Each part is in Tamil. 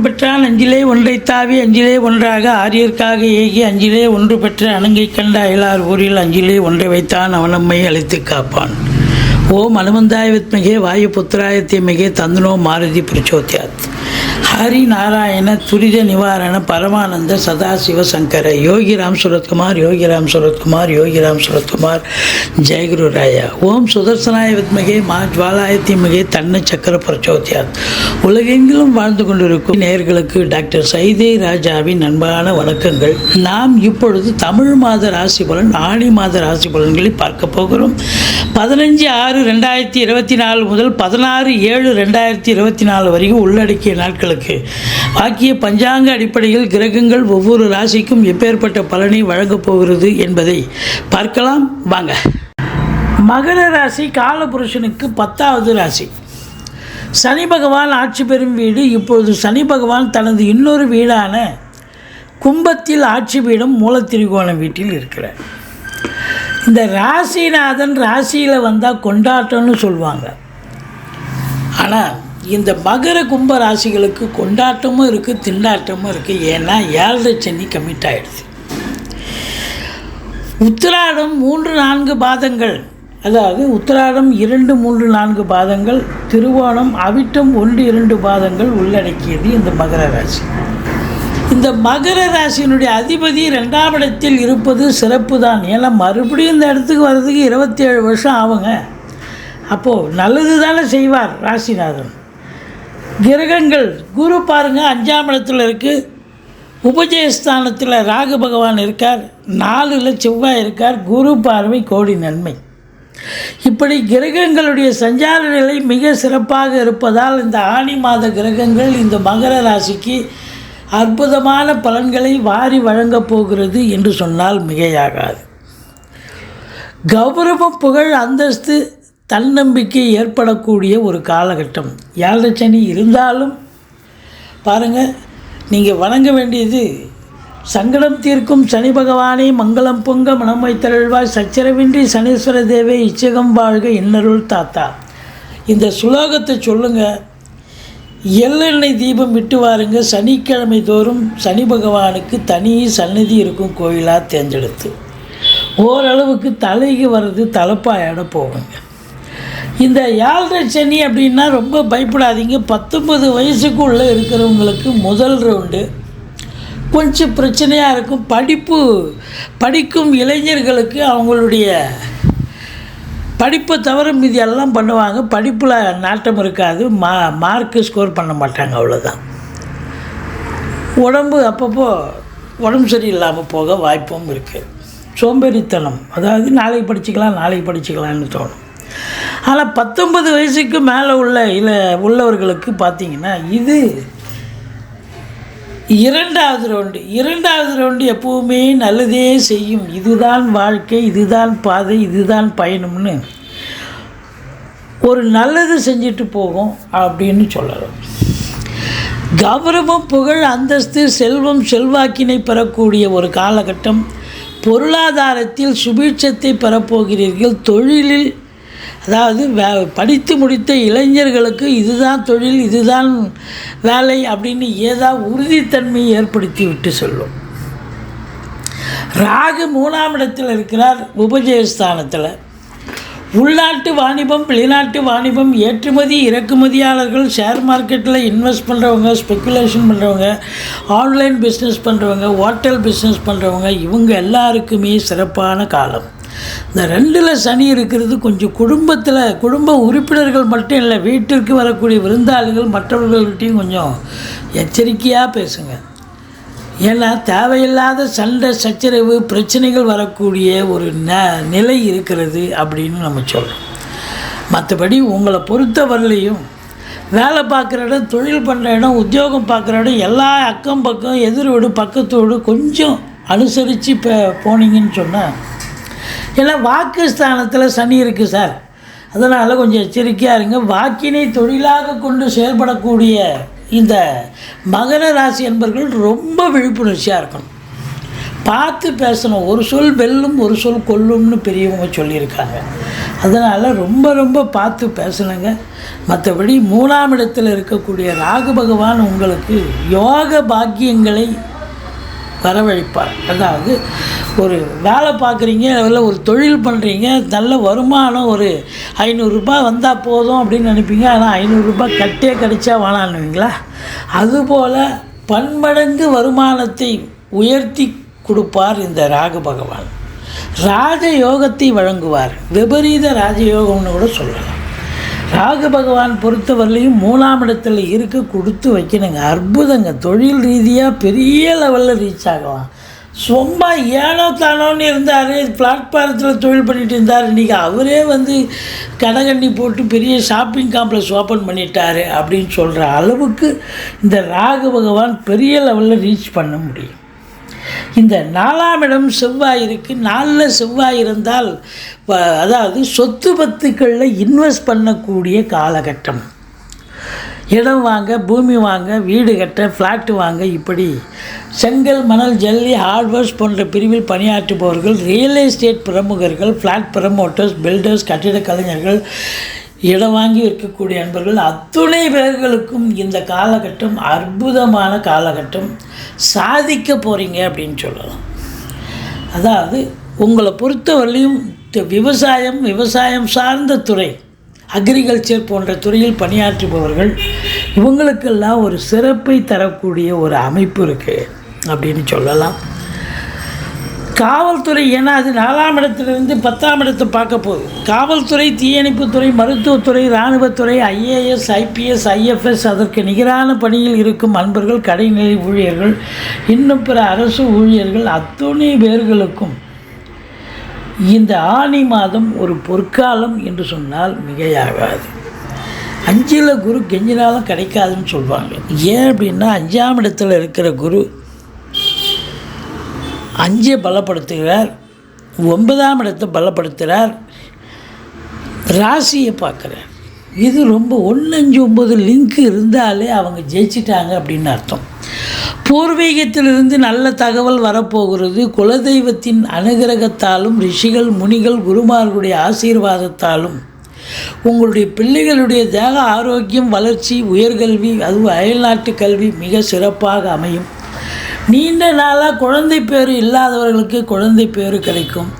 பெற்றான் அஞ்சிலே ஒன்றை தாவி அஞ்சிலே ஒன்றாக ஆரியர்க்காக ஏகி அஞ்சிலே ஒன்று பெற்ற அணுங்கை கண்ட அயலார் ஊரில் அஞ்சிலே ஒன்றை வைத்தான் அவனம்மை அழைத்து காப்பான். ஓம் அனுமந்தாய வித்மகே வாயு புத்திராய தீமகே தந்தனோ மாருதி பிரச்சோத்யாத் ஹரி நாராயண துரித நிவாரண பரமானந்த சதாசிவ சங்கர யோகிராம் சுரத்குமார் யோகிராம் சுரத்குமார் யோகிராம் சுரத்குமார். ஜெயகுரு ராயா. ஓம் சுதர்சனாய வித்மகே மா ஜுவாலாய தீமகே தன்ன சக்கர பிரச்சோத்யாத். உலகெங்கிலும் வாழ்ந்து கொண்டிருக்கும் நேயர்களுக்கு டாக்டர் சைதே ராஜாவின் அன்பான வணக்கங்கள். நாம் இப்பொழுது தமிழ் மாத ராசி பலன் ஆணி மாத ராசி பலன்களை பார்க்க போகிறோம். பதினஞ்சு ஆறு ரெண்டாயிரத்தி இருபத்தி நாலு முதல் பதினாறு ஏழு ரெண்டாயிரத்தி இருபத்தி நாலு வரைக்கும் உள்ளடக்கிய நாட்களுக்கு வாக்கிய பஞ்சாங்க அடிப்படையில் கிரகங்கள் ஒவ்வொரு ராசிக்கும் எப்பேற்பட்ட பலனை வழங்கப் போகிறது என்பதை பார்க்கலாம். வாங்க. மகர ராசி காலபுருஷனுக்கு பத்தாவது ராசி. சனி பகவான் ஆட்சி பெறும் வீடு. இப்பொழுது சனி பகவான் தனது இன்னொரு வீடான கும்பத்தில் ஆட்சி பீடம் மூலத்திரிகோணம் வீட்டில் இருக்கிறார். இந்த ராசிநாதன் ராசியில் வந்தால் கொண்டாட்டம்னு சொல்லுவாங்க ஆனால் இந்த மகர கும்ப ராசிகளுக்கு கொண்டாட்டமும் இருக்குது திண்டாட்டமும் இருக்குது ஏன்னா ஏழரை சனி கமிட் ஆகிடுது உத்திராடம் மூன்று நான்கு பாதங்கள். அதாவது உத்திராடம் இரண்டு மூன்று நான்கு பாதங்கள் திருவோணம் அவிட்டம் ஒன்று இரண்டு பாதங்கள் உள்ளடக்கியது இந்த மகர ராசி. இந்த மகர ராசியினுடைய அதிபதி ரெண்டாம் இடத்தில் இருப்பது சிறப்பு தான் ஏன்னா மறுபடியும் இந்த இடத்துக்கு வர்றதுக்கு இருபத்தேழு வருஷம் ஆகுங்க. அப்போது நல்லது தானே செய்வார் ராசிநாதன். கிரகங்கள் குரு பாருங்கள் அஞ்சாம் இடத்துல இருக்குது உபஜயஸ்தானத்தில் ராகு பகவான் இருக்கார். நாலில் செவ்வாய் இருக்கார். குரு பார்வை கோடி நன்மை. இப்படி கிரகங்களுடைய சஞ்சார நிலை மிக சிறப்பாக இருப்பதால் இந்த ஆணி மாத கிரகங்கள் இந்த மகர ராசிக்கு அற்புதமான பலன்களை வாரி வழங்கப் போகிறது என்று சொன்னால் மிகையாகாது. கௌரவம் புகழ் அந்தஸ்து தன்னம்பிக்கை ஏற்படக்கூடிய ஒரு காலகட்டம். ஏழரை சனி இருந்தாலும் பாருங்கள் நீங்கள் வணங்க வேண்டியது சங்கடம் தீர்க்கும் சனி பகவானே மங்களம் பொங்க மனம் வைத்தருள்வாய். சச்சரவின்றி சனீஸ்வர தேவை இச்சகம் வாழ்க இன்னருள் தாத்தா. இந்த சுலோகத்தை சொல்லுங்கள் எள்ளெண்ணெய் தீபம் விட்டு வாருங்க. சனிக்கிழமை தோறும் சனி பகவானுக்கு தனி சன்னதி இருக்கும் கோயிலாக தேர்ந்தெடுத்து. ஓரளவுக்கு தலைக்கு வர்றது தலைப்பாயோட போகுங்க. இந்த ஏழரை சனி அப்படின்னா ரொம்ப பயப்படாதீங்க. பத்தொன்பது வயசுக்குள்ளே இருக்கிறவங்களுக்கு முதல் ரவுண்டு கொஞ்சம் பிரச்சனையாக இருக்கும். படிப்பு படிக்கும் இளைஞர்களுக்கு அவங்களுடைய படிப்பை தவிர மீதி எல்லாம் பண்ணுவாங்க. படிப்பில் நாட்டம் இருக்காது. மா மார்க்கு ஸ்கோர் பண்ண மாட்டாங்க அவ்வளோதான் உடம்பு அப்பப்போ உடம்பு சரியில்லாமல் போக வாய்ப்பும் இருக்குது சோம்பேறித்தனம். அதாவது நாளைக்கு படிச்சுக்கலாம் நாளைக்கு படிச்சுக்கலாம்னு தோணும். ஆனால் பத்தொன்பது வயசுக்கு மேலே உள்ள இல்லை உள்ளவர்களுக்கு பார்த்தீங்கன்னா இது இரண்டாவது ரவுண்டு இரண்டாவது ரவுண்டு எப்போவுமே நல்லதே செய்யும். இதுதான் வாழ்க்கை இதுதான் பாதை இதுதான் பயணம்னு ஒரு நல்லது செஞ்சுட்டு போகும் அப்படின்னு சொல்லலாம். கௌரவம் புகழ் அந்தஸ்து செல்வம் செல்வாக்கினை பெறக்கூடிய ஒரு காலகட்டம். பொருளாதாரத்தில் சுபீட்சத்தை பெறப்போகிறீர்கள். தொழிலில் அதாவது வே படித்து முடித்த இளைஞர்களுக்கு இதுதான் தொழில் இதுதான் வேலை அப்படின்னு ஏதாவது உறுதித்தன்மையை ஏற்படுத்தி விட்டு சொல்லும். ராகு மூணாம் இடத்தில் இருக்கிறார் உபஜயஸ்தானத்தில். உள்நாட்டு வாணிபம் வெளிநாட்டு வாணிபம் ஏற்றுமதி இறக்குமதியாளர்கள் ஷேர் மார்க்கெட்டில் இன்வெஸ்ட் பண்ணுறவங்க ஸ்பெக்குலேஷன் பண்ணுறவங்க ஆன்லைன் பிஸ்னஸ் பண்ணுறவங்க ஹோட்டல் பிஸ்னஸ் பண்ணுறவங்க இவங்க எல்லாருக்குமே சிறப்பான காலம். இந்த ரெண்டில் சனி இருக்கிறது கொஞ்சம் குடும்பத்தில் குடும்ப உறுப்பினர்கள் மட்டும் இல்லை வீட்டிற்கு வரக்கூடிய விருந்தாளிகள் மற்றவர்கள்கிட்டையும் கொஞ்சம் எச்சரிக்கையாக பேசுங்க. ஏன்னா தேவையில்லாத சண்டை சச்சரவு பிரச்சனைகள் வரக்கூடிய ஒரு ந நிலை இருக்கிறது அப்படின்னு நம்ம சொல்கிறோம் மற்றபடி உங்களை பொறுத்தவரையிலையும் வேலை பார்க்குற இடம் தொழில் பண்ணுற இடம் உத்தியோகம் பார்க்குற இடம் எல்லா அக்கம் பக்கம் எதிரோடு பக்கத்தோடு கொஞ்சம் அனுசரித்து இப்போ போனீங்கன்னு சொன்னால் ஏன்னா வாக்குஸ்தானத்தில் சனி இருக்குது சார். அதனால் கொஞ்சம் எச்சரிக்கையாக இருங்க. வாக்கினை தொழிலாக கொண்டு செயல்படக்கூடிய இந்த மகர ராசி என்பர்கள் ரொம்ப விழிப்புணர்ச்சியாக இருக்கணும். பார்த்து பேசணும். ஒரு சொல் வெல்லும் ஒரு சொல் கொல்லும்னு பெரியவங்க சொல்லியிருக்காங்க. அதனால் ரொம்ப ரொம்ப பார்த்து பேசணுங்க. மற்றபடி மூணாம் இடத்தில் இருக்கக்கூடிய ராகு பகவான் உங்களுக்கு யோக பாக்கியங்களை வரவழைப்பார். அதாவது ஒரு வேலை பார்க்குறீங்க இல்லை ஒரு தொழில் பண்ணுறீங்க நல்ல வருமானம் ஒரு ஐநூறுரூபா வந்தால் போதும் அப்படின்னு நினைப்பீங்க. ஆனால் ஐநூறுரூபா கட்டே கிடைச்சா வேணான்னுவீங்களா அதுபோல் பன்மடங்கு வருமானத்தை உயர்த்தி கொடுப்பார் இந்த ராகு பகவான். ராஜயோகத்தை வழங்குவார். விபரீத ராஜயோகம்னு கூட சொல்லலாம். ராகு பகவான் பொறுத்தவரையிலையும் மூணாம் இடத்துல இருக்க கொடுத்து வைக்கணுங்க. அற்புதங்க. தொழில் ரீதியாக பெரிய லெவலில் ரீச் ஆகலாம். சும்மா ஏனோ தானோன்னு இருந்தார் பிளாட்ஃபாரத்தில் தொழில் பண்ணிட்டு இருந்தார். இன்றைக்கி அவரே வந்து கடகண்ணி போட்டு பெரிய ஷாப்பிங் காம்ப்ளெக்ஸ் ஓப்பன் பண்ணிட்டாரு அப்படின்னு சொல்கிற அளவுக்கு இந்த ராகு பகவான் பெரிய லெவலில் ரீச் பண்ண முடியும். இந்த நாலாம் இடம் செவ்வாய் இருக்குது நாலில் செவ்வாய் இருந்தால் அதாவது சொத்து பத்துக்களில் இன்வெஸ்ட் பண்ணக்கூடிய காலகட்டம். இடம் வாங்க பூமி வாங்க வீடு கட்ட ஃப்ளாட்டு வாங்க இப்படி. செங்கல் மணல் ஜல்லி ஹார்ட்வேர்ஸ் போன்ற பிரிவில் பணியாற்றுபவர்கள் ரியல் எஸ்டேட் பிரமுகர்கள் ஃப்ளாட் ப்ரமோட்டர்ஸ் பில்டர்ஸ் கட்டிட கலைஞர்கள் இடம் வாங்கி விற்கக்கூடிய அன்பர்கள் அத்துணை பேர்களுக்கும் இந்த காலகட்டம் அற்புதமான காலகட்டம். சாதிக்க போகிறீங்க அப்படின்னு சொல்லலாம். அதாவது உங்களை பொறுத்தவரையிலையும் விவசாயம் விவசாயம் சார்ந்த துறை அக்ரிகல்ச்சர் போன்ற துறையில் பணியாற்றுபவர்கள் இவங்களுக்கெல்லாம் ஒரு சிறப்பை தரக்கூடிய ஒரு அமைப்பு இருக்குது அப்படின்னு சொல்லலாம். காவல்துறை ஏன்னா அது நாலாம் இடத்துலேருந்து பத்தாம் இடத்தை பார்க்க போகுது. காவல்துறை தீயணைப்புத்துறை மருத்துவத்துறை இராணுவத்துறை ஐஏஎஸ் ஐபிஎஸ் ஐஎஃப்எஸ் அதற்கு நிகரான பணியில் இருக்கும் அன்பர்கள் கடைநிலை ஊழியர்கள் இன்னும் பிற அரசு ஊழியர்கள் அத்துணை பேர்களுக்கும் இந்த ஆனி மாதம் ஒரு பொற்காலம் என்று சொன்னால் மிகையாகாது. அஞ்சில் குரு கெஞ்சினாலும் கிடைக்காதுன்னு சொல்லுவாங்க ஏன் அப்படின்னா அஞ்சாம் இடத்துல இருக்கிற குரு அஞ்சை பலப்படுத்துகிறார் ஒன்பதாம் இடத்தை பலப்படுத்துகிறார் ராசியை பார்க்குறார். இது ரொம்ப ஒன்று அஞ்சு ஒம்பது லிங்க் இருந்தாலே அவங்க ஜெயிச்சிட்டாங்க அப்படின்னு அர்த்தம். பூர்வீகத்திலிருந்து நல்ல தகவல் வரப்போகிறது. குலதெய்வத்தின் அனுகிரகத்தாலும் ரிஷிகள் முனிகள் குருமார்களுடைய ஆசீர்வாதத்தாலும் உங்களுடைய பிள்ளைகளுடைய தேக ஆரோக்கியம் வளர்ச்சி உயர்கல்வி அதுவும் அயல்நாட்டு கல்வி மிக சிறப்பாக அமையும். நீண்ட நாளாக குழந்தை பேர் இல்லாதவர்களுக்கு குழந்தை பேர் கிடைக்கும்.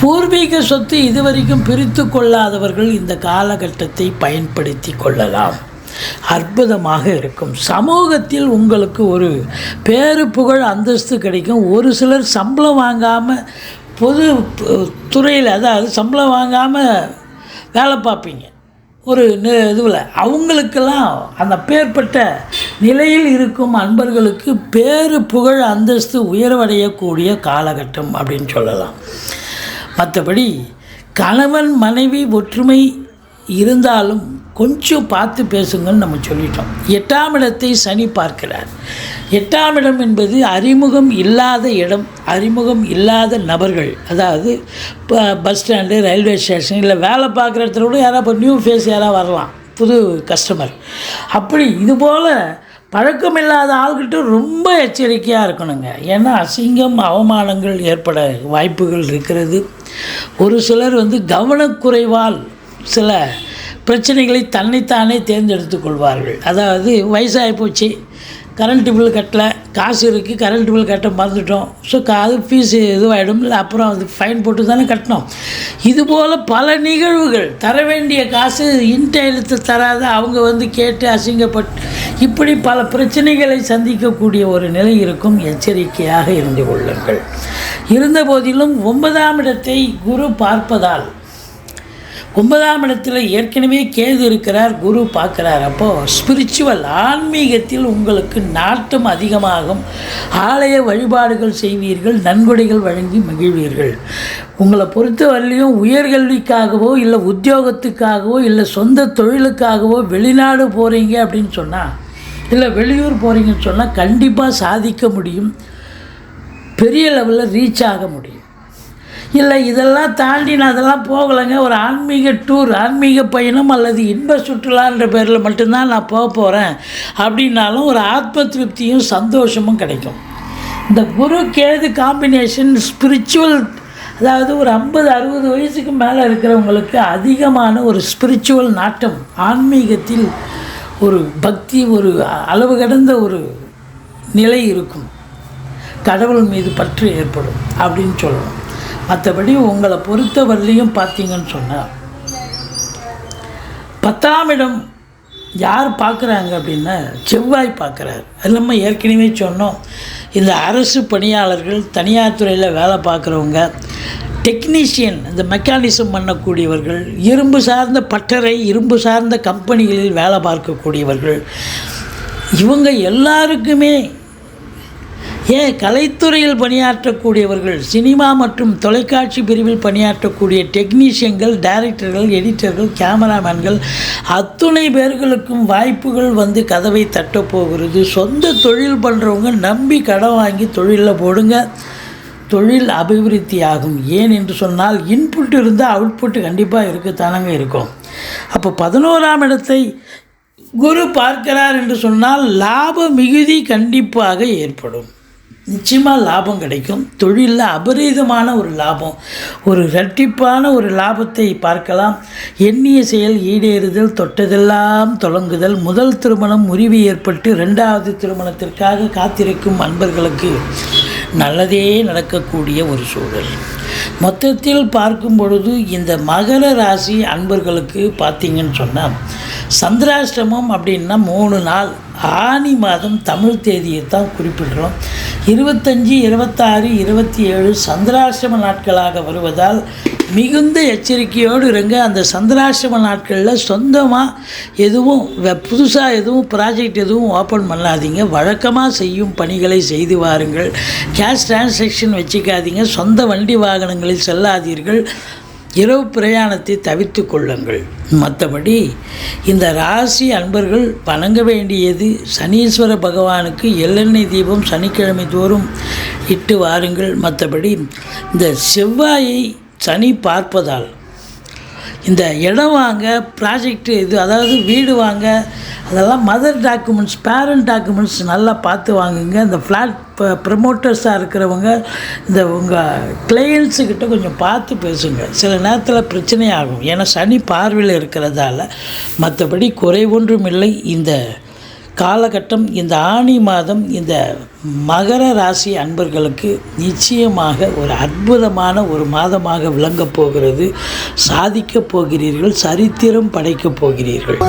பூர்வீக சொத்து இதுவரைக்கும் பிரித்து கொள்ளாதவர்கள் இந்த காலகட்டத்தை பயன்படுத்தி கொள்ளலாம். அற்புதமாக இருக்கும். சமூகத்தில் உங்களுக்கு ஒரு பேரு புகழ் அந்தஸ்து கிடைக்கும். ஒரு சிலர் சம்பளம் வாங்காமல் பொது துறையில் அதாவது சம்பளம் வாங்காமல் வேலை பார்ப்பீங்க. ஒரு இதுவில் அவங்களுக்கெல்லாம் அந்த பேர்பட்ட நிலையில் இருக்கும் அன்பர்களுக்கு பேரு புகழ் அந்தஸ்து உயர்வடையக்கூடிய காலகட்டம் அப்படின்னு சொல்லலாம். மற்றபடி கணவன் மனைவி ஒற்றுமை இருந்தாலும் கொஞ்சம் பார்த்து பேசுங்கன்னு நம்ம சொல்லிட்டோம். எட்டாம் இடத்தை சனி பார்க்கிறார். எட்டாம் இடம் என்பது அறிமுகம் இல்லாத இடம் அறிமுகம் இல்லாத நபர்கள். அதாவது பஸ் ஸ்டாண்டு ரயில்வே ஸ்டேஷன் இல்லை வேலை பார்க்குற இடத்துல கூட யாராவது இப்போ நியூ ஃபேஸ் யாராவது வரலாம் புது கஸ்டமர். அப்படி இதுபோல் பழக்கமில்லாத ஆள்கிட்ட ரொம்ப எச்சரிக்கையாக இருக்கணுங்க. ஏன்னா அசிங்கம் அவமானங்கள் ஏற்பட வாய்ப்புகள் இருக்கிறது. ஒரு சிலர் வந்து கவனக்குறைவால் சில பிரச்சனைகளை தன்னைத்தானே தேர்ந்தெடுத்து கொள்வார்கள். அதாவது வயசாகி போச்சு. கரண்ட்டு பில் கட்டலை காசு இருக்குது கரண்ட் பில் கட்ட மறந்துட்டோம். ஸோ அது ஃபீஸ் இதுவாகிடும் இல்லை அப்புறம் அது ஃபைன் போட்டு தானே கட்டணும். இதுபோல் பல நிகழ்வுகள் தர வேண்டிய காசு இன்ட்ட எழுத்து தராத அவங்க வந்து கேட்டு அசிங்கப்பட்டு இப்படி பல பிரச்சனைகளை சந்திக்கக்கூடிய ஒரு நிலை இருக்கும். எச்சரிக்கையாக இருந்து கொள்ளுங்கள். இருந்த போதிலும் ஒன்பதாம் இடத்தை குரு பார்ப்பதால் ஒன்பதாம் இடத்துல ஏற்கனவே கேது இருக்கிறார் குரு பார்க்குறார். அப்போது ஸ்பிரிச்சுவல் ஆன்மீகத்தில் உங்களுக்கு நாட்டம் அதிகமாகும். ஆலய வழிபாடுகள் செய்வீர்கள் நன்கொடைகள் வழங்கி மகிழ்வீர்கள். உங்களை பொறுத்தவரையிலையும் உயர்கல்விக்காகவோ இல்லை உத்தியோகத்துக்காகவோ இல்லை சொந்த தொழிலுக்காகவோ வெளிநாடு போகிறீங்க அப்படின்னு சொன்னால் இல்லை வெளியூர் போகிறீங்கன்னு சொன்னால் கண்டிப்பாக சாதிக்க முடியும். பெரிய லெவலில் ரீச் ஆக முடியும். இல்லை இதெல்லாம் தாண்டி நான் அதெல்லாம் போகலைங்க. ஒரு ஆன்மீக டூர் ஆன்மீக பயணம் அல்லது இன்ப சுற்றுலான்ற பேரில் மட்டும்தான் நான் போக போகிறேன் அப்படின்னாலும் ஒரு ஆத்ம திருப்தியும் சந்தோஷமும் கிடைக்கும். இந்த குரு கேது காம்பினேஷன் ஸ்பிரிச்சுவல் அதாவது ஒரு ஐம்பது அறுபது வயசுக்கு மேலே இருக்கிறவங்களுக்கு அதிகமான ஒரு ஸ்பிரிச்சுவல் நாட்டம் ஆன்மீகத்தில் ஒரு பக்தி ஒரு அளவு கடந்த ஒரு நிலை இருக்கும். கடவுள் மீது பற்று ஏற்படும் அப்படின்னு சொல்லணும். மற்றபடி உங்களை பொறுத்த வரலையும் பார்த்தீங்கன்னு சொன்னார் பத்தாம் இடம் யார் பார்க்குறாங்க அப்படின்னா செவ்வாய் பார்க்குறாரு. அது நம்ம ஏற்கனவே சொன்னோம். இந்த அரசு பணியாளர்கள் தனியார் துறையில் வேலை பார்க்குறவங்க டெக்னீஷியன் இந்த மெக்கானிசம் பண்ணக்கூடியவர்கள் இரும்பு சார்ந்த பட்டறை இரும்பு சார்ந்த கம்பெனிகளில் வேலை பார்க்கக்கூடியவர்கள் இவங்க எல்லாருக்குமே ஏன் கலைத்துறையில் பணியாற்றக்கூடியவர்கள் சினிமா மற்றும் தொலைக்காட்சி பிரிவில் பணியாற்றக்கூடிய டெக்னீஷியன்கள் டைரக்டர்கள் எடிட்டர்கள் கேமராமேன்கள் அத்துணை பேர்களுக்கும் வாய்ப்புகள் வந்து கதவை தட்டப் போகிறது. சொந்த தொழில் பண்ணுறவங்க நம்பி கடன் வாங்கி தொழிலில் போடுங்க. தொழில் அபிவிருத்தி ஆகும். ஏன் என்று சொன்னால் இன்புட் இருந்தால் அவுட்புட் கண்டிப்பாக இருக்கத்தானங்க இருக்கும். அப்போ பதினோராம் இடத்தை குரு பார்க்கிறார் என்று சொன்னால் லாப மிகுதி கண்டிப்பாக ஏற்படும். நிச்சயமாக லாபம் கிடைக்கும். தொழிலில் அபரீதமான ஒரு லாபம். ஒரு இரட்டிப்பான ஒரு லாபத்தை பார்க்கலாம். எண்ணிய செயல் ஈடேறுதல் தொட்டதெல்லாம் தொடங்குதல். முதல் திருமணம் முறிவு ஏற்பட்டு ரெண்டாவது திருமணத்திற்காக காத்திருக்கும் அன்பர்களுக்கு நல்லதே நடக்கக்கூடிய ஒரு சூழல். மொத்தத்தில் பார்க்கும் பொழுது இந்த மகர ராசி அன்பர்களுக்கு பார்த்தீங்கன்னு சொன்னால் சந்திராஷ்டமம் அப்படின்னா மூணு நாள். ஆனி மாதம் தமிழ் தேதியை தான் குறிப்பிடுறோம் இருபத்தஞ்சி இருபத்தாறு இருபத்தி ஏழு சந்திராஷ்டம நாட்களாக வருவதால் மிகுந்த எச்சரிக்கையோடு இருங்க. அந்த சந்திராஷ்டம நாட்களில் சொந்தமாக எதுவும் புதுசாக எதுவும் ப்ராஜெக்ட் எதுவும் ஓப்பன் பண்ணாதீங்க. வழக்கமாக செய்யும் பணிகளை செய்து வாருங்கள். கேஷ் டிரான்சாக்ஷன் வச்சுக்காதீங்க. சொந்த வண்டி வாகனங்களில் செல்லாதீர்கள். இரவு பிரயாணத்தை தவித்து கொள்ளுங்கள். மற்றபடி இந்த ராசி அன்பர்கள் வணங்க வேண்டியது சனீஸ்வர பகவானுக்கு எள்ளெண்ணெய் தீபம் சனிக்கிழமை தோறும் இட்டு வாருங்கள். மற்றபடி இந்த செவ்வாயை சனி பார்ப்பதால் இந்த இடம் வாங்க ப்ராஜெக்ட் இது அதாவது வீடு வாங்க அதெல்லாம் மதர் டாக்குமெண்ட்ஸ் பேரண்ட் டாக்குமெண்ட்ஸ் நல்லா பார்த்து வாங்குங்க. இந்த ஃப்ளாட் ப்ரமோட்டர்ஸாக இருக்கிறவங்க இந்த உங்கள் கிளையன்ஸுக்கிட்ட கொஞ்சம் பார்த்து பேசுங்க. சில நேரத்தில் பிரச்சனையாகும். ஏன்னா சனி பார்வையில் இருக்கிறதால மற்றபடி குறைவொன்றும் இல்லை. இந்த காலகட்டம் இந்த ஆணி மாதம் இந்த மகர ராசி அன்பர்களுக்கு நிச்சயமாக ஒரு அற்புதமான ஒரு மாதமாக விளங்கப் போகிறது. சாதிக்கப் போகிறீர்கள் சரித்திரம் படைக்கப் போகிறீர்கள்.